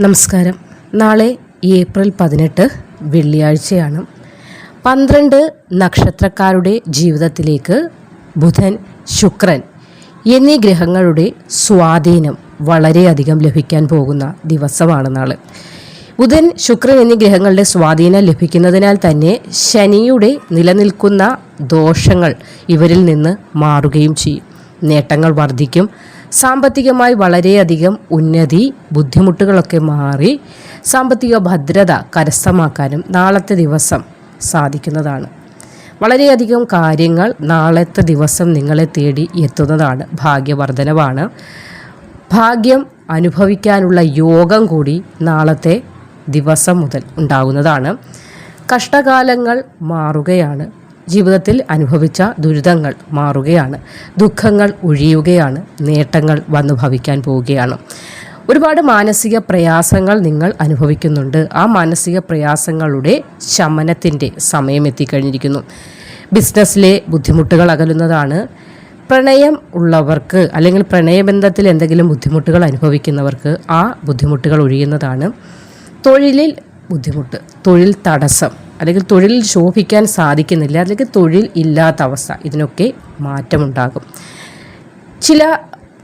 നമസ്കാരം. നാളെ ഏപ്രിൽ പതിനെട്ട് വെള്ളിയാഴ്ചയാണ്. പന്ത്രണ്ട് നക്ഷത്രക്കാരുടെ ജീവിതത്തിലേക്ക് ബുധൻ ശുക്രൻ എന്നീ ഗ്രഹങ്ങളുടെ സ്വാധീനം വളരെയധികം ലഭിക്കാൻ പോകുന്ന ദിവസമാണ് നാളെ. ബുധൻ ശുക്രൻ എന്നീ ഗ്രഹങ്ങളുടെ സ്വാധീനം ലഭിക്കുന്നതിനാൽ തന്നെ ശനിയുടെ നിലനിൽക്കുന്ന ദോഷങ്ങൾ ഇവരിൽ നിന്ന് മാറുകയും ചെയ്യും. നേട്ടങ്ങൾ വർദ്ധിക്കും. സാമ്പത്തികമായി വളരെയധികം ഉന്നതി ബുദ്ധിമുട്ടുകളൊക്കെ മാറി സാമ്പത്തിക ഭദ്രത കരസ്ഥമാക്കാനും നാളത്തെ ദിവസം സാധിക്കുന്നതാണ്. വളരെയധികം കാര്യങ്ങൾ നാളത്തെ ദിവസം നിങ്ങളെ തേടി എത്തുന്നതാണ് ഭാഗ്യവർദ്ധനവാണ്. ഭാഗ്യം അനുഭവിക്കാനുള്ള യോഗം കൂടി നാളത്തെ ദിവസം മുതൽ ഉണ്ടാകുന്നതാണ് കഷ്ടകാലങ്ങൾ മാറുകയാണ്. ജീവിതത്തിൽ അനുഭവിച്ച ദുരിതങ്ങൾ മാറുകയാണ്. ദുഃഖങ്ങൾ ഒഴിയുകയാണ്. നേട്ടങ്ങൾ വന്നു ഭവിക്കാൻ പോവുകയാണ്. ഒരുപാട് മാനസിക പ്രയാസങ്ങൾ നിങ്ങൾ അനുഭവിക്കുന്നുണ്ട്. ആ മാനസിക പ്രയാസങ്ങളുടെ ശമനത്തിന്റെ സമയം എത്തിക്കഴിഞ്ഞിരിക്കുന്നു. ബിസിനസ്സിലെ ബുദ്ധിമുട്ടുകൾ അകലുന്നതാണ്. പ്രണയം ഉള്ളവർക്ക് അല്ലെങ്കിൽ പ്രണയബന്ധത്തിൽ എന്തെങ്കിലും ബുദ്ധിമുട്ടുകൾ അനുഭവിക്കുന്നവർക്ക് ആ ബുദ്ധിമുട്ടുകൾ ഒഴിയുന്നതാണ്. തൊഴിലിൽ ബുദ്ധിമുട്ട് തൊഴിൽ തടസ്സം അല്ലെങ്കിൽ തൊഴിൽ ശോഭിക്കാൻ സാധിക്കുന്നില്ല അല്ലെങ്കിൽ തൊഴിൽ ഇല്ലാത്ത അവസ്ഥ. ഇതിനൊക്കെ മാറ്റമുണ്ടാകും. ചില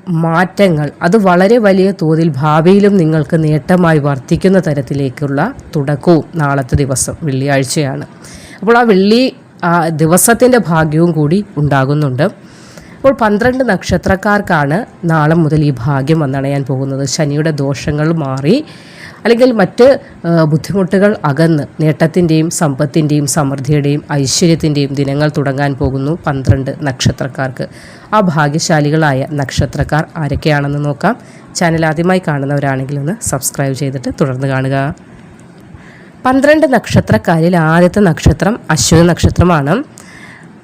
മാറ്റങ്ങൾ അത് വളരെ വലിയ തോതിൽ ഭാവിയിലും നിങ്ങൾക്ക് നേട്ടമായി വർദ്ധിക്കുന്ന തരത്തിലേക്കുള്ള തുടക്കവും നാളത്തെ ദിവസം വെള്ളിയാഴ്ചയാണ്. അപ്പോൾ ആ വെള്ളി ആ ദിവസത്തിന്റെ ഭാഗ്യവും കൂടി ഉണ്ടാകുന്നുണ്ട്. അപ്പോൾ പന്ത്രണ്ട് നക്ഷത്രക്കാർക്കാണ് നാളെ മുതൽ ഈ ഭാഗ്യം വന്നണയാൻ പോകുന്നത്. ശനിയുടെ ദോഷങ്ങൾ മാറി അല്ലെങ്കിൽ മറ്റ് ബുദ്ധിമുട്ടുകൾ അകന്ന് നേട്ടത്തിന്റെയും സമ്പത്തിന്റെയും സമൃദ്ധിയുടെയും ഐശ്വര്യത്തിന്റെയും ദിനങ്ങൾ തുടങ്ങാൻ പോകുന്നു പന്ത്രണ്ട് നക്ഷത്രക്കാർക്ക്. ആ ഭാഗ്യശാലികളായ നക്ഷത്രക്കാർ ആരൊക്കെയാണെന്ന് നോക്കാം. ചാനൽ ആദ്യമായി കാണുന്നവരാണെങ്കിൽ ഒന്ന് സബ്സ്ക്രൈബ് ചെയ്തിട്ട് തുടർന്ന് കാണുക. പന്ത്രണ്ട് നക്ഷത്രക്കാരിൽ ആദ്യത്തെ നക്ഷത്രം അശ്വതി നക്ഷത്രമാണ്.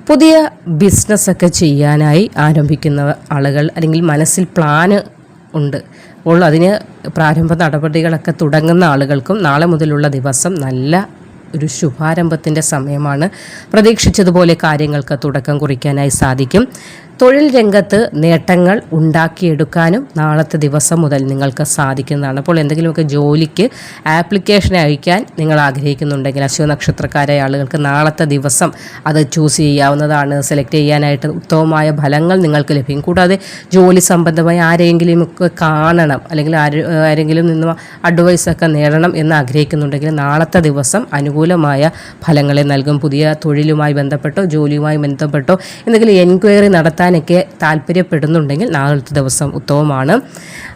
പുതിയ ബിസിനസ്സൊക്കെ ചെയ്യാനായി ആരംഭിക്കുന്ന ആളുകൾ അല്ലെങ്കിൽ മനസ്സിൽ പ്ലാന് ഉണ്ട്. അപ്പോൾ അതിന് പ്രാരംഭ നടപടികളൊക്കെ തുടങ്ങുന്ന ആളുകൾക്കും നാളെ മുതലുള്ള ദിവസം നല്ല ഒരു ശുഭാരംഭത്തിന്റെ സമയമാണ്. പ്രതീക്ഷിച്ചതുപോലെ കാര്യങ്ങൾക്ക് തുടക്കം കുറിക്കാനായി സാധിക്കും. തൊഴിൽ രംഗത്ത് നേട്ടങ്ങൾ ഉണ്ടാക്കിയെടുക്കാനും നാളത്തെ ദിവസം മുതൽ നിങ്ങൾക്ക് സാധിക്കുന്നതാണ്. അപ്പോൾ എന്തെങ്കിലുമൊക്കെ ജോലിക്ക് ആപ്ലിക്കേഷൻ അയക്കാൻ നിങ്ങൾ ആഗ്രഹിക്കുന്നുണ്ടെങ്കിൽ അശ്വ നക്ഷത്രക്കാരായ ആളുകൾക്ക് നാളത്തെ ദിവസം അത് ചൂസ് ചെയ്യാവുന്നതാണ്. സെലക്ട് ചെയ്യാനായിട്ട് ഉത്തമമായ ഫലങ്ങൾ നിങ്ങൾക്ക് ലഭിക്കും. കൂടാതെ ജോലി സംബന്ധമായി ആരെങ്കിലും ഒക്കെ കാണണം അല്ലെങ്കിൽ ആര് ആരെങ്കിലും നിന്ന് അഡ്വൈസൊക്കെ നേടണം എന്ന് ആഗ്രഹിക്കുന്നുണ്ടെങ്കിൽ നാളത്തെ ദിവസം അനുകൂലമായ ഫലങ്ങളെ നൽകും. പുതിയ തൊഴിലുമായി ബന്ധപ്പെട്ടോ ജോലിയുമായി ബന്ധപ്പെട്ടോ എന്തെങ്കിലും എൻക്വയറി നടത്താൻ കഴിക്കാനൊക്കെ താല്പര്യപ്പെടുന്നുണ്ടെങ്കിൽ നാളത്തെ ദിവസം ഉത്തമമാണ്.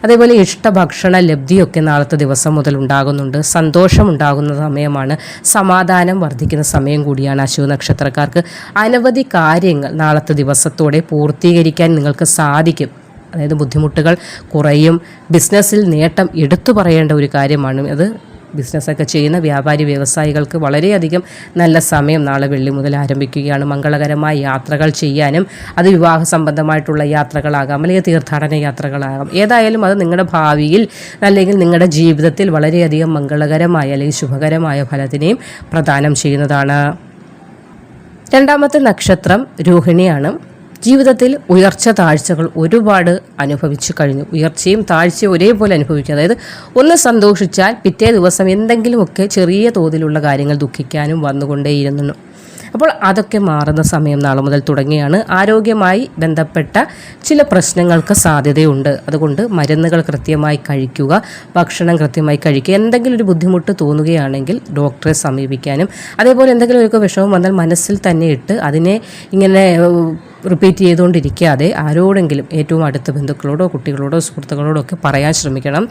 അതേപോലെ ഇഷ്ടഭക്ഷണ ലബ്ധിയൊക്കെ നാളത്തെ ദിവസം മുതൽ ഉണ്ടാകുന്നുണ്ട്. സന്തോഷം ഉണ്ടാകുന്ന സമയമാണ്. സമാധാനം വർദ്ധിക്കുന്ന സമയം കൂടിയാണ് അശു നക്ഷത്രക്കാർക്ക്. അനവധി കാര്യങ്ങൾ നാളത്തെ ദിവസത്തോടെ പൂർത്തീകരിക്കാൻ നിങ്ങൾക്ക് സാധിക്കും. അതായത് ബുദ്ധിമുട്ടുകൾ കുറയും. ബിസിനസ്സിൽ നേട്ടം എടുത്തു പറയേണ്ട ഒരു കാര്യമാണ്. അത് ബിസിനസ്സൊക്കെ ചെയ്യുന്ന വ്യാപാരി വ്യവസായികൾക്ക് വളരെയധികം നല്ല സമയം നാളെ വെള്ളി മുതൽ ആരംഭിക്കുകയാണ്. മംഗളകരമായ യാത്രകൾ ചെയ്യാനും അത് വിവാഹ സംബന്ധമായിട്ടുള്ള യാത്രകളാകാം അല്ലെങ്കിൽ തീർത്ഥാടന യാത്രകളാകാം. ഏതായാലും അത് നിങ്ങളുടെ ഭാവിയിൽ അല്ലെങ്കിൽ നിങ്ങളുടെ ജീവിതത്തിൽ വളരെയധികം മംഗളകരമായ അല്ലെങ്കിൽ ശുഭകരമായ ഫലത്തിനെയും പ്രദാനം ചെയ്യുന്നതാണ്. രണ്ടാമത്തെ നക്ഷത്രം രോഹിണിയാണ്. ജീവിതത്തിൽ ഉയർച്ച താഴ്ചകൾ ഒരുപാട് അനുഭവിച്ചു കഴിഞ്ഞു. ഉയർച്ചയും താഴ്ചയും ഒരേപോലെ അനുഭവിക്കുക. അതായത് ഒന്ന് സന്തോഷിച്ചാൽ പിറ്റേ ദിവസം എന്തെങ്കിലുമൊക്കെ ചെറിയ തോതിലുള്ള കാര്യങ്ങൾ ദുഃഖിക്കാനും വന്നുകൊണ്ടേയിരുന്നു. അപ്പോൾ അതൊക്കെ മാറുന്ന സമയം നാളെ മുതൽ തുടങ്ങിയാണ്. ആരോഗ്യമായി ബന്ധപ്പെട്ട ചില പ്രശ്നങ്ങൾക്ക് സാധ്യതയുണ്ട്. അതുകൊണ്ട് മരുന്നുകൾ കൃത്യമായി കഴിക്കുക ഭക്ഷണം കൃത്യമായി കഴിക്കുക എന്തെങ്കിലും ഒരു ബുദ്ധിമുട്ട് തോന്നുകയാണെങ്കിൽ ഡോക്ടറെ സമീപിക്കാനും അതേപോലെ എന്തെങ്കിലും ഒരു വിഷമം വന്നാൽ മനസ്സിൽ തന്നെ ഇട്ട് അതിനെ ഇങ്ങനെ റിപ്പീറ്റ് ചെയ്തുകൊണ്ടിരിക്കാതെ ആരോടെങ്കിലും ഏറ്റവും അടുത്ത ബന്ധുക്കളോടോ കുട്ടികളോടോ സുഹൃത്തുക്കളോടോ ഒക്കെ പറയാൻ ശ്രമിക്കണം.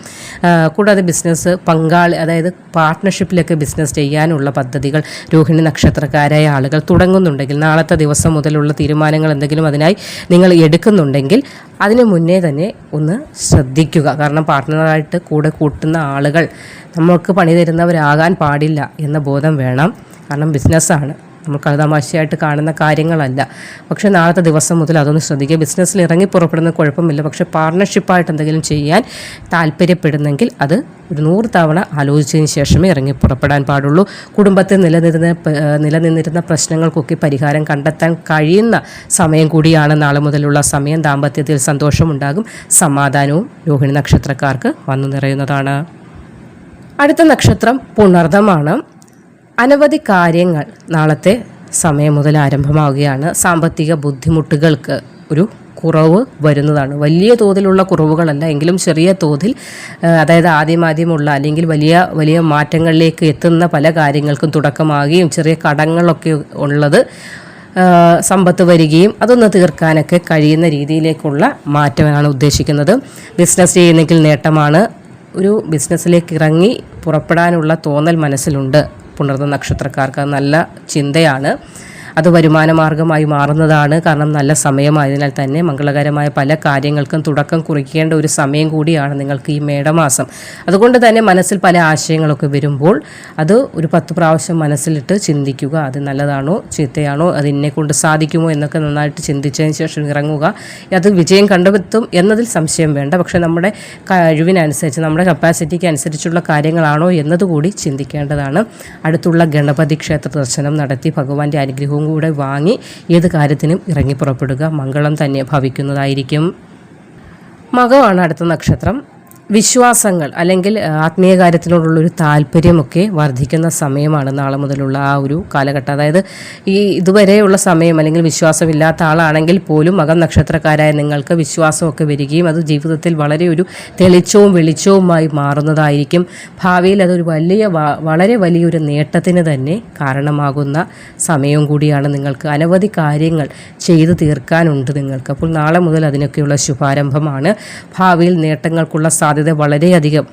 കൂടാതെ ബിസിനസ് പങ്കാളി അതായത് പാർട്ട്ണർഷിപ്പിലൊക്കെ ബിസിനസ് ചെയ്യാനുള്ള പദ്ധതികൾ രോഹിണി നക്ഷത്രക്കാരായ ആളുകൾ തുടങ്ങുന്നുണ്ടെങ്കിൽ നാളത്തെ ദിവസം മുതലുള്ള തീരുമാനങ്ങൾ എന്തെങ്കിലും അതിനായി നിങ്ങൾ എടുക്കുന്നുണ്ടെങ്കിൽ അതിന് മുന്നേ തന്നെ ഒന്ന് ശ്രദ്ധിക്കുക. കാരണം പാർട്ട്ണറായിട്ട് കൂടെ കൂട്ടുന്ന ആളുകൾ നമ്മൾക്ക് പണി തരുന്നവരാകാൻ പാടില്ല എന്ന ബോധം വേണം. കാരണം ബിസിനസ്സാണ് നമുക്ക് തമാശയായിട്ട് കാണുന്ന കാര്യങ്ങളല്ല. പക്ഷെ നാളത്തെ ദിവസം മുതൽ അതൊന്ന് ശ്രദ്ധിക്കുക. ബിസിനസ്സിൽ ഇറങ്ങി പുറപ്പെടുന്ന കുഴപ്പമില്ല. പക്ഷേ പാർട്ണർഷിപ്പായിട്ട് എന്തെങ്കിലും ചെയ്യാൻ താല്പര്യപ്പെടുന്നെങ്കിൽ അത് ഒരു നൂറ് തവണ ആലോചിച്ചതിന് ശേഷമേ ഇറങ്ങി പുറപ്പെടാൻ പാടുള്ളൂ. കുടുംബത്തിൽ നിലനിരുന്ന നിലനിന്നിരുന്ന പ്രശ്നങ്ങൾക്കൊക്കെ പരിഹാരം കണ്ടെത്താൻ കഴിയുന്ന സമയം കൂടിയാണ് നാളെ മുതലുള്ള സമയം. ദാമ്പത്യത്തിൽ സന്തോഷമുണ്ടാകും. സമാധാനവും രോഹിണി നക്ഷത്രക്കാർക്ക് വന്നു നിറയുന്നതാണ്. അടുത്ത നക്ഷത്രം പുണർദമാണ്. അനവധി കാര്യങ്ങൾ നാളത്തെ സമയം മുതൽ ആരംഭമാവുകയാണ്. സാമ്പത്തിക ബുദ്ധിമുട്ടുകൾക്ക് ഒരു കുറവ് വരുന്നതാണ്. വലിയ തോതിലുള്ള കുറവുകളല്ല എങ്കിലും ചെറിയ തോതിൽ അതായത് ആദ്യമാദ്യമുള്ള അല്ലെങ്കിൽ വലിയ വലിയ മാറ്റങ്ങളിലേക്ക് എത്തുന്ന പല കാര്യങ്ങൾക്കും തുടക്കമാകുകയും ചെറിയ കടങ്ങളൊക്കെ ഉള്ളത് സമ്പത്ത് വരികയും അതൊന്ന് തീർക്കാനൊക്കെ കഴിയുന്ന രീതിയിലേക്കുള്ള മാറ്റമാണ് ഉദ്ദേശിക്കുന്നത്. ബിസിനസ് ചെയ്യുന്നെങ്കിൽ നേട്ടമാണ്. ഒരു ബിസിനസ്സിലേക്ക് ഇറങ്ങി പുറപ്പെടാനുള്ള തോന്നൽ മനസ്സിലുണ്ട്. പുണർന്ന നക്ഷത്രക്കാർക്ക് നല്ല ചിന്തയാണ്. അത് വരുമാന മാർഗമായി മാറുന്നതാണ് കാരണം നല്ല സമയമായതിനാൽ തന്നെ മംഗളകരമായ പല കാര്യങ്ങൾക്കും തുടക്കം കുറിക്കേണ്ട ഒരു സമയം കൂടിയാണ് നിങ്ങൾക്ക് ഈ മേടമാസം. അതുകൊണ്ട് തന്നെ മനസ്സിൽ പല ആശയങ്ങളൊക്കെ വരുമ്പോൾ അത് ഒരു പത്ത് പ്രാവശ്യം മനസ്സിലിട്ട് ചിന്തിക്കുക. അത് നല്ലതാണോ ചീത്തയാണോ അത് എന്നെ കൊണ്ട് സാധിക്കുമോ എന്നൊക്കെ നന്നായിട്ട് ചിന്തിച്ചതിന് ശേഷം ഇറങ്ങുക. അത് വിജയം കണ്ടെത്തും എന്നതിൽ സംശയം വേണ്ട. പക്ഷേ നമ്മുടെ കഴിവിനനുസരിച്ച് നമ്മുടെ കപ്പാസിറ്റിക്ക് അനുസരിച്ചുള്ള കാര്യങ്ങളാണോ എന്നതുകൂടി ചിന്തിക്കേണ്ടതാണ്. അടുത്തുള്ള ഗണപതി ക്ഷേത്ര ദർശനം നടത്തി ഭഗവാന്റെ അനുഗ്രഹവും കൂടെ വാങ്ങി ഏത് കാര്യത്തിനും ഇറങ്ങി പുറപ്പെടുക മംഗളം തന്നെ ഭവിക്കുന്നതായിരിക്കും. മകമാണ് അടുത്ത നക്ഷത്രം. വിശ്വാസങ്ങൾ അല്ലെങ്കിൽ ആത്മീയ കാര്യത്തിനോടുള്ളൊരു താല്പര്യമൊക്കെ വർദ്ധിക്കുന്ന സമയമാണ് നാളെ മുതലുള്ള ആ ഒരു കാലഘട്ടം. അതായത് ഈ ഇതുവരെയുള്ള സമയം അല്ലെങ്കിൽ വിശ്വാസമില്ലാത്ത ആളാണെങ്കിൽ പോലും മകം നക്ഷത്രക്കാരായ നിങ്ങൾക്ക് വിശ്വാസമൊക്കെ വരികയും അത് ജീവിതത്തിൽ വളരെ ഒരു തെളിച്ചവും വെളിച്ചവുമായി മാറുന്നതായിരിക്കും. ഭാവിയിൽ അതൊരു വലിയ വളരെ വലിയൊരു നേട്ടത്തിന് തന്നെ കാരണമാകുന്ന സമയവും കൂടിയാണ് നിങ്ങൾക്ക് അനവധി കാര്യങ്ങൾ ചെയ്തു തീർക്കാനുണ്ട് നിങ്ങൾക്ക്. അപ്പോൾ നാളെ മുതൽ അതിനൊക്കെയുള്ള ശുഭാരംഭമാണ്. ഭാവിയിൽ നേട്ടങ്ങൾക്കുള്ള സാധ്യത വളരെയധികം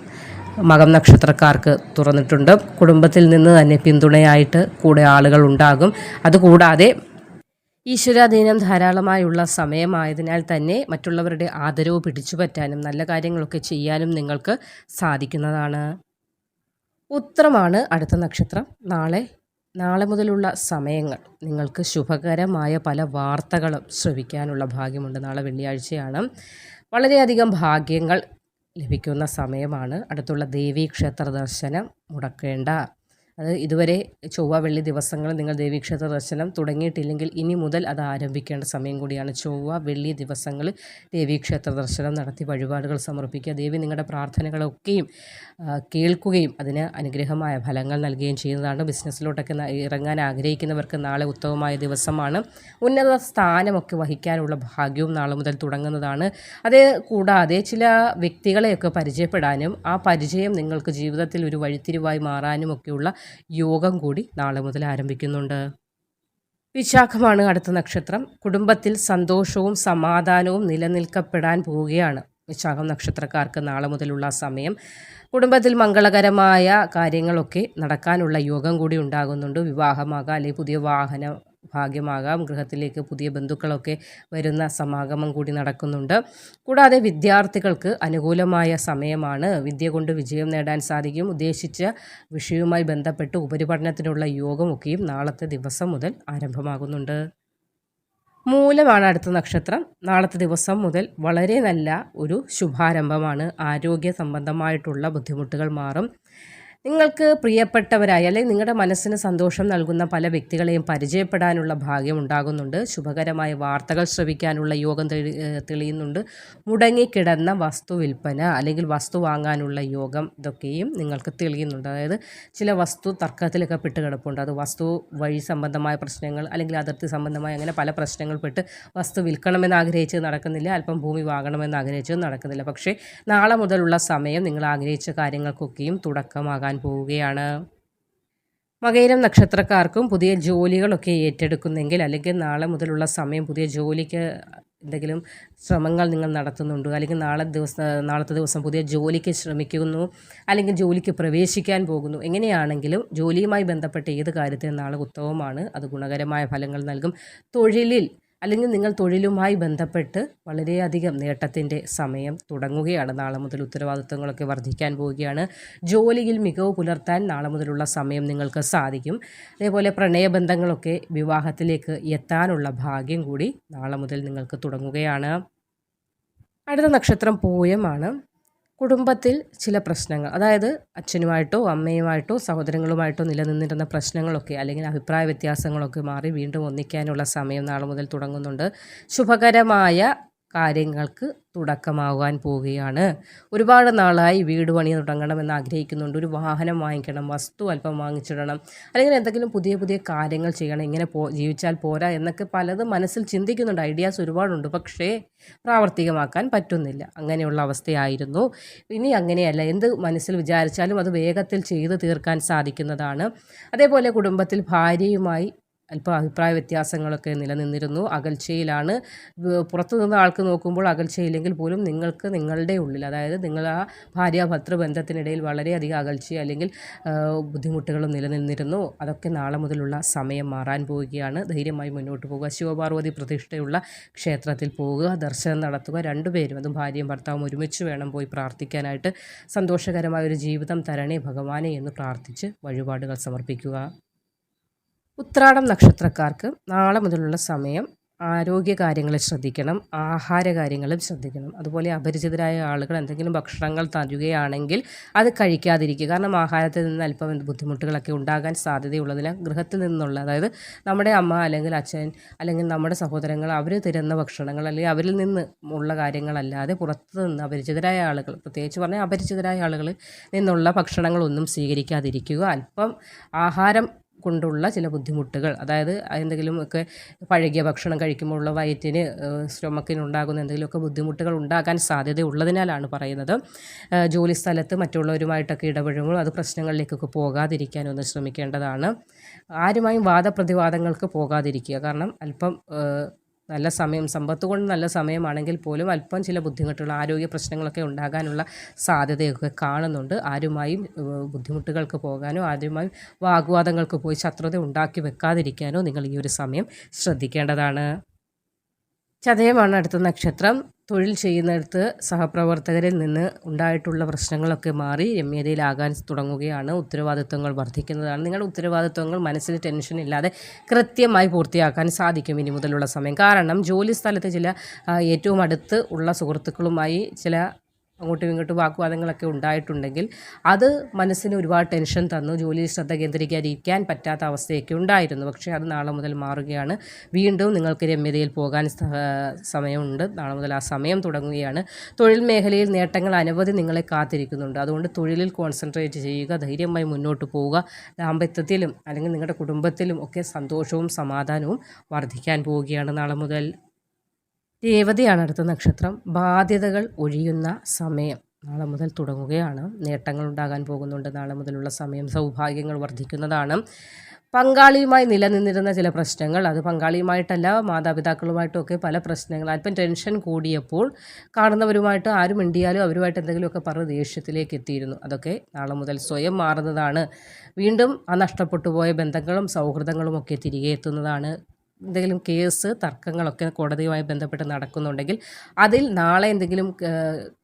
മകം നക്ഷത്രക്കാർക്ക് തുറന്നിട്ടുണ്ട്. കുടുംബത്തിൽ നിന്ന് തന്നെ പിന്തുണയായിട്ട് കൂടെ ആളുകൾ ഉണ്ടാകും. അതുകൂടാതെ ഈശ്വരാധീനം ധാരാളമായുള്ള സമയമായതിനാൽ തന്നെ മറ്റുള്ളവരുടെ ആദരവ് പിടിച്ചുപറ്റാനും നല്ല കാര്യങ്ങളൊക്കെ ചെയ്യാനും നിങ്ങൾക്ക് സാധിക്കുന്നതാണ്. ഉത്രമാണ് അടുത്ത നക്ഷത്രം. നാളെ നാളെ മുതലുള്ള സമയങ്ങൾ. നിങ്ങൾക്ക് ശുഭകരമായ പല വാർത്തകളും ശ്രവിക്കാനുള്ള ഭാഗ്യമുണ്ട് നാളെ വെള്ളിയാഴ്ചയാണ്. വളരെയധികം ഭാഗ്യങ്ങൾ ലഭിക്കുന്ന സമയമാണ്. അടുത്തുള്ള ദേവീക്ഷേത്ര ദർശനം മുടക്കേണ്ട. അത് ഇതുവരെ ചൊവ്വ വെള്ളി ദിവസങ്ങളിൽ നിങ്ങൾ ദേവീക്ഷേത്ര ദർശനം തുടങ്ങിയിട്ടില്ലെങ്കിൽ ഇനി മുതൽ അത് ആരംഭിക്കേണ്ട സമയം കൂടിയാണ്. ചൊവ്വ വെള്ളി ദിവസങ്ങളിൽ ദേവീക്ഷേത്ര ദർശനം നടത്തി വഴിപാടുകൾ സമർപ്പിക്കുക. ദേവി നിങ്ങളുടെ പ്രാർത്ഥനകളൊക്കെയും കേൾക്കുകയും അതിന് അനുഗ്രഹമായ ഫലങ്ങൾ നൽകുകയും ചെയ്യുന്നതാണ്. ബിസിനസ്സിലോട്ടൊക്കെ ഇറങ്ങാൻ ആഗ്രഹിക്കുന്നവർക്ക് നാളെ ഉത്തമമായ ദിവസമാണ്. ഉന്നത സ്ഥാനമൊക്കെ വഹിക്കാനുള്ള ഭാഗ്യവും നാളെ മുതൽ തുടങ്ങുന്നതാണ്. അതേ കൂടാതെ ചില വ്യക്തികളെയൊക്കെ പരിചയപ്പെടാനും ആ പരിചയം നിങ്ങൾക്ക് ജീവിതത്തിൽ ഒരു വഴിത്തിരിവായി മാറാനും ഒക്കെയുള്ള യോഗം കൂടി നാളെ മുതൽ ആരംഭിക്കുന്നുണ്ട്. വിശാഖമാണ് അടുത്ത നക്ഷത്രം. കുടുംബത്തിൽ സന്തോഷവും സമാധാനവും നിലനിൽക്കപ്പെടാൻ പോവുകയാണ് വിശാഖം നക്ഷത്രക്കാർക്ക് നാളെ മുതലുള്ള സമയം. കുടുംബത്തിൽ മംഗളകരമായ കാര്യങ്ങളൊക്കെ നടക്കാനുള്ള യോഗം കൂടി ഉണ്ടാകുന്നുണ്ട്. വിവാഹമാകാം അല്ലെങ്കിൽ പുതിയ വാഹന ഭാഗ്യമാകാം. ഗൃഹത്തിലേക്ക് പുതിയ ബന്ധുക്കളൊക്കെ വരുന്ന സമാഗമം കൂടി നടക്കുന്നുണ്ട്. കൂടാതെ വിദ്യാർത്ഥികൾക്ക് അനുകൂലമായ സമയമാണ്. വിദ്യ കൊണ്ട് വിജയം നേടാൻ സാധിക്കും. ഉദ്ദേശിച്ച വിഷയവുമായി ബന്ധപ്പെട്ട് ഉപരിപഠനത്തിനുള്ള യോഗമൊക്കെയും നാളത്തെ ദിവസം മുതൽ ആരംഭമാകുന്നുണ്ട്. മൂലമാണ് അടുത്ത നക്ഷത്രം. നാളത്തെ ദിവസം മുതൽ വളരെ നല്ല ഒരു ശുഭാരംഭമാണ്. ആരോഗ്യ സംബന്ധമായിട്ടുള്ള ബുദ്ധിമുട്ടുകൾ മാറും. നിങ്ങൾക്ക് പ്രിയപ്പെട്ടവരായി അല്ലെങ്കിൽ നിങ്ങളുടെ മനസ്സിന് സന്തോഷം നൽകുന്ന പല വ്യക്തികളെയും പരിചയപ്പെടാനുള്ള ഭാഗ്യം ഉണ്ടാകുന്നുണ്ട്. ശുഭകരമായ വാർത്തകൾ ശ്രവിക്കാനുള്ള യോഗം തെളിയുന്നുണ്ട്. മുടങ്ങിക്കിടന്ന വസ്തു വിൽപ്പന അല്ലെങ്കിൽ വസ്തു വാങ്ങാനുള്ള യോഗം ഇതൊക്കെയും നിങ്ങൾക്ക് തെളിയുന്നുണ്ട്. അതായത് ചില വസ്തു തർക്കത്തിലൊക്കെ പെട്ട് കിടപ്പുണ്ട്. അത് വസ്തു വഴി സംബന്ധമായ പ്രശ്നങ്ങൾ അല്ലെങ്കിൽ അതിർത്തി സംബന്ധമായ അങ്ങനെ പല പ്രശ്നങ്ങൾ പെട്ട് വസ്തു വിൽക്കണമെന്ന് ആഗ്രഹിച്ചത് നടക്കുന്നില്ല. അല്പം ഭൂമി വാങ്ങണമെന്ന് ആഗ്രഹിച്ചത് നടക്കുന്നില്ല. പക്ഷേ നാളെ മുതലുള്ള സമയം നിങ്ങൾ ആഗ്രഹിച്ച കാര്യങ്ങൾക്കൊക്കെയും തുടക്കമാകാൻ പോവുകയാണ്. മകയിരം നക്ഷത്രക്കാർക്കും പുതിയ ജോലികളൊക്കെ ഏറ്റെടുക്കുന്നെങ്കിൽ അല്ലെങ്കിൽ നാളെ മുതലുള്ള സമയം പുതിയ ജോലിക്ക് എന്തെങ്കിലും ശ്രമങ്ങൾ നിങ്ങൾ നടത്തുന്നുണ്ടോ. അല്ലെങ്കിൽ നാളെ ദിവസം നാളത്തെ ദിവസം പുതിയ ജോലിക്ക് ശ്രമിക്കുന്നു. അല്ലെങ്കിൽ ജോലിക്ക് പ്രവേശിക്കാൻ പോകുന്നു. എങ്ങനെയാണെങ്കിലും ജോലിയുമായി ബന്ധപ്പെട്ട ഏത് കാര്യത്തിനും നാളെ ഉത്തമമാണ്. അത് ഗുണകരമായ ഫലങ്ങൾ നൽകും. തൊഴിലിൽ അല്ലെങ്കിൽ നിങ്ങൾ തൊഴിലുമായി ബന്ധപ്പെട്ട് വളരെയധികം നേട്ടത്തിന്റെ സമയം തുടങ്ങുകയാണ്. നാളെ മുതൽ ഉത്തരവാദിത്തങ്ങളൊക്കെ വർദ്ധിക്കാൻ പോവുകയാണ്. ജോലിയിൽ മികവ് പുലർത്താൻ നാളെ മുതലുള്ള സമയം നിങ്ങൾക്ക് സാധിക്കും. അതേപോലെ പ്രണയബന്ധങ്ങളൊക്കെ വിവാഹത്തിലേക്ക് എത്താനുള്ള ഭാഗ്യം കൂടി നാളെ മുതൽ നിങ്ങൾക്ക് തുടങ്ങുകയാണ്. അടുത്ത നക്ഷത്രം പൂയമാണ് കുടുംബത്തിൽ ചില പ്രശ്നങ്ങൾ അതായത് അച്ഛനുമായിട്ടോ അമ്മയുമായിട്ടോ സഹോദരങ്ങളുമായിട്ടോ നിലനിന്നിരുന്ന പ്രശ്നങ്ങളൊക്കെ അല്ലെങ്കിൽ അഭിപ്രായ വ്യത്യാസങ്ങളൊക്കെ മാറി വീണ്ടും ഒന്നിക്കാനുള്ള സമയം നാളെ മുതൽ തുടങ്ങുന്നുണ്ട്. ശുഭകരമായ കാര്യങ്ങൾക്ക് തുടക്കമാകാൻ പോവുകയാണ്. ഒരുപാട് നാളായി വീട് പണി തുടങ്ങണമെന്ന് ആഗ്രഹിക്കുന്നുണ്ട്. ഒരു വാഹനം വാങ്ങിക്കണം വസ്തു അല്പം വാങ്ങിച്ചിടണം അല്ലെങ്കിൽ എന്തെങ്കിലും പുതിയ പുതിയ കാര്യങ്ങൾ ചെയ്യണം ഇങ്ങനെ പോ ജീവിച്ചാൽ പോരാ എന്നൊക്കെ പലതും മനസ്സിൽ ചിന്തിക്കുന്നുണ്ട്. ഐഡിയാസ് ഒരുപാടുണ്ട് പക്ഷേ പ്രാവർത്തികമാക്കാൻ പറ്റുന്നില്ല. അങ്ങനെയുള്ള അവസ്ഥയായിരുന്നു. ഇനി അങ്ങനെയല്ല എന്ത് മനസ്സിൽ വിചാരിച്ചാലും അത് വേഗത്തിൽ ചെയ്തു തീർക്കാൻ സാധിക്കുന്നതാണ്. അതേപോലെ കുടുംബത്തിൽ ഭാര്യയുമായി അല്പം അഭിപ്രായ വ്യത്യാസങ്ങളൊക്കെ നിലനിന്നിരുന്നു. അകൽച്ചയിലാണ് പുറത്തു നിന്ന് ആൾക്ക് നോക്കുമ്പോൾ അകൽച്ചയില്ലെങ്കിൽ പോലും നിങ്ങൾക്ക് നിങ്ങളുടെ ഉള്ളിൽ അതായത് നിങ്ങൾ ആ ഭാര്യ ഭർത്തൃ ബന്ധത്തിനിടയിൽ വളരെയധികം അകൽച്ച അല്ലെങ്കിൽ ബുദ്ധിമുട്ടുകളും നിലനിന്നിരുന്നു. അതൊക്കെ നാളെ മുതലുള്ള സമയം മാറാൻ പോവുകയാണ്. ധൈര്യമായി മുന്നോട്ട് പോകുക ശിവപാർവതി പ്രതിഷ്ഠയുള്ള ക്ഷേത്രത്തിൽ പോവുക. ദർശനം നടത്തുക. രണ്ടുപേരും അതും ഭാര്യയും ഭർത്താവും ഒരുമിച്ച് വേണം പോയി പ്രാർത്ഥിക്കാനായിട്ട്. സന്തോഷകരമായ ഒരു ജീവിതം തരണേ ഭഗവാനെ എന്ന് പ്രാർത്ഥിച്ച് വഴിപാടുകൾ സമർപ്പിക്കുക. ഉത്രാടം നക്ഷത്രക്കാർക്ക് നാളെ മുതലുള്ള സമയം ആരോഗ്യ കാര്യങ്ങൾ ശ്രദ്ധിക്കണം ആഹാര കാര്യങ്ങളും ശ്രദ്ധിക്കണം. അതുപോലെ അപരിചിതരായ ആളുകൾ എന്തെങ്കിലും ഭക്ഷണങ്ങൾ തരുകയാണെങ്കിൽ അത് കഴിക്കാതിരിക്കുക. കാരണം ആഹാരത്തിൽ നിന്ന് അല്പം ബുദ്ധിമുട്ടുകളൊക്കെ ഉണ്ടാകാൻ സാധ്യതയുള്ളതിനാൽ ഗൃഹത്തിൽ നിന്നുള്ള അതായത് നമ്മുടെ അമ്മ അല്ലെങ്കിൽ അച്ഛൻ അല്ലെങ്കിൽ നമ്മുടെ സഹോദരങ്ങൾ അവർ തരുന്ന ഭക്ഷണങ്ങൾ അല്ലെങ്കിൽ അവരിൽ നിന്ന് ഉള്ള കാര്യങ്ങളല്ലാതെ പുറത്തു നിന്ന് അപരിചിതരായ ആളുകൾ പ്രത്യേകിച്ച് പറഞ്ഞാൽ അപരിചിതരായ ആളുകളിൽ നിന്നുള്ള ഭക്ഷണങ്ങളൊന്നും സ്വീകരിക്കാതിരിക്കുക. അല്പം ആഹാരം കൊണ്ടുള്ള ചില ബുദ്ധിമുട്ടുകൾ. അതായത് എന്തെങ്കിലും ഒക്കെ പഴകിയ ഭക്ഷണം കഴിക്കുമ്പോഴുള്ള വയറ്റിന് സ്റ്റൊമക്കിന് ഉണ്ടാകുന്ന എന്തെങ്കിലുമൊക്കെ ബുദ്ധിമുട്ടുകൾ ഉണ്ടാകാൻ സാധ്യതയുള്ളതിനാലാണ് പറയുന്നത്. ജോലി സ്ഥലത്ത് മറ്റുള്ളവരുമായിട്ടൊക്കെ ഇടപഴകുമ്പോൾ അത് പ്രശ്നങ്ങളിലേക്കൊക്കെ പോകാതിരിക്കാൻ ഒന്ന് ശ്രമിക്കേണ്ടതാണ്. ആരുമായും വാദപ്രതിവാദങ്ങൾക്ക് പോകാതിരിക്കുക. കാരണം അല്പം നല്ല സമയം സമ്പത്ത് കൊണ്ട് നല്ല സമയമാണെങ്കിൽ പോലും അല്പം ചില ബുദ്ധിമുട്ടുകൾ ആരോഗ്യ പ്രശ്നങ്ങളൊക്കെ ഉണ്ടാകാനുള്ള സാധ്യതയൊക്കെ കാണുന്നുണ്ട്. ആരുമായും ബുദ്ധിമുട്ടുകൾക്ക് പോകാനോ ആരുമായും വാഗ്വാദങ്ങൾക്ക് പോയി ശത്രുത ഉണ്ടാക്കി വെക്കാതിരിക്കാനോ നിങ്ങൾ ഈ ഒരു സമയം ശ്രദ്ധിക്കേണ്ടതാണ്. ചതയമാണ് അടുത്ത നക്ഷത്രം. തൊഴിൽ ചെയ്യുന്നിടത്ത് സഹപ്രവർത്തകരിൽ നിന്ന് ഉണ്ടായിട്ടുള്ള പ്രശ്നങ്ങളൊക്കെ മാറി രമ്യതയിലാകാൻ തുടങ്ങുകയാണ്. ഉത്തരവാദിത്വങ്ങൾ വർദ്ധിക്കുന്നതാണ്. നിങ്ങളുടെ ഉത്തരവാദിത്വങ്ങൾ മനസ്സിൽ ടെൻഷൻ ഇല്ലാതെ കൃത്യമായി പൂർത്തിയാക്കാൻ സാധിക്കും ഇനി മുതലുള്ള സമയം. കാരണം ജോലി സ്ഥലത്ത് ചില ഏറ്റവും അടുത്ത് ഉള്ള സുഹൃത്തുക്കളുമായി ചില അങ്ങോട്ടും ഇങ്ങോട്ടും വാഗ്വാദങ്ങളൊക്കെ ഉണ്ടായിട്ടുണ്ടെങ്കിൽ അത് മനസ്സിന് ഒരുപാട് ടെൻഷൻ തന്നു. ജോലിയിൽ ശ്രദ്ധ കേന്ദ്രീകരിക്കാൻ പറ്റാത്ത അവസ്ഥയൊക്കെ ഉണ്ടായിരുന്നു. പക്ഷേ അത് നാളെ മുതൽ മാറുകയാണ്. വീണ്ടും നിങ്ങൾക്ക് രമ്യതയിൽ പോകാൻ സമയമുണ്ട്. നാളെ മുതൽ ആ സമയം തുടങ്ങുകയാണ്. തൊഴിൽ മേഖലയിൽ നേട്ടങ്ങൾ അനവധി നിങ്ങളെ കാത്തിരിക്കുന്നുണ്ട്. അതുകൊണ്ട് തൊഴിലിൽ കോൺസെൻട്രേറ്റ് ചെയ്യുക ധൈര്യമായി മുന്നോട്ട് പോവുക ദാമ്പത്യത്തിലും അല്ലെങ്കിൽ നിങ്ങളുടെ കുടുംബത്തിലും ഒക്കെ സന്തോഷവും സമാധാനവും വർദ്ധിക്കാൻ പോവുകയാണ് നാളെ മുതൽ. രേവതിയാണ് അടുത്ത നക്ഷത്രം. ബാധ്യതകൾ ഒഴിയുന്ന സമയം. നാളെ മുതൽ തുടങ്ങുകയാണ്. നേട്ടങ്ങൾ ഉണ്ടാകാൻ പോകുന്നുണ്ട്. നാളെ മുതലുള്ള സമയം സൗഭാഗ്യങ്ങൾ വർദ്ധിക്കുന്നതാണ്. പങ്കാളിയുമായി നിലനിന്നിരുന്ന ചില പ്രശ്നങ്ങൾ. അത് പങ്കാളിയുമായിട്ടല്ല മാതാപിതാക്കളുമായിട്ടൊക്കെ പല പ്രശ്നങ്ങൾ. അല്പം ടെൻഷൻ കൂടിയപ്പോൾ കാണുന്നവരുമായിട്ട് ആരും മിണ്ടിയാലും അവരുമായിട്ട് എന്തെങ്കിലുമൊക്കെ പറഞ്ഞ് ദേഷ്യത്തിലേക്ക് എത്തിയിരുന്നു. അതൊക്കെ നാളെ മുതൽ സ്വയം മാറുന്നതാണ്. വീണ്ടും ആ നഷ്ടപ്പെട്ടു പോയ ബന്ധങ്ങളും സൗഹൃദങ്ങളും ഒക്കെ തിരികെ എത്തുന്നതാണ്. എന്തെങ്കിലും കേസ് തർക്കങ്ങളൊക്കെ കോടതിയുമായി ബന്ധപ്പെട്ട് നടക്കുന്നുണ്ടെങ്കിൽ അതിൽ നാളെ എന്തെങ്കിലും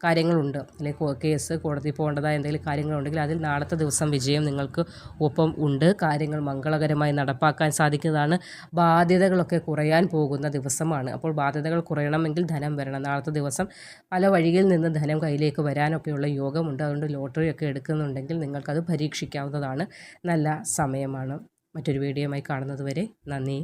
കാര്യങ്ങളുണ്ട്. അല്ലെങ്കിൽ കേസ് കോടതി പോകേണ്ടതായ എന്തെങ്കിലും കാര്യങ്ങളുണ്ടെങ്കിൽ അതിൽ നാളത്തെ ദിവസം വിജയം നിങ്ങൾക്ക് ഒപ്പം ഉണ്ട്. കാര്യങ്ങൾ മംഗളകരമായി നടപ്പാക്കാൻ സാധിക്കുന്നതാണ്. ബാധ്യതകളൊക്കെ കുറയാൻ പോകുന്ന ദിവസമാണ്. അപ്പോൾ ബാധ്യതകൾ കുറയണമെങ്കിൽ ധനം വരണം. നാളത്തെ ദിവസം പല വഴിയിൽ നിന്ന് ധനം കയ്യിലേക്ക് വരാനൊക്കെയുള്ള യോഗമുണ്ട്. അതുകൊണ്ട് ലോട്ടറി ഒക്കെ എടുക്കുന്നുണ്ടെങ്കിൽ നിങ്ങൾക്കത് പരീക്ഷിക്കാവുന്നതാണ്. നല്ല സമയമാണ്. മറ്റൊരു വീഡിയോയുമായി കാണുന്നത് വരെ നന്ദി.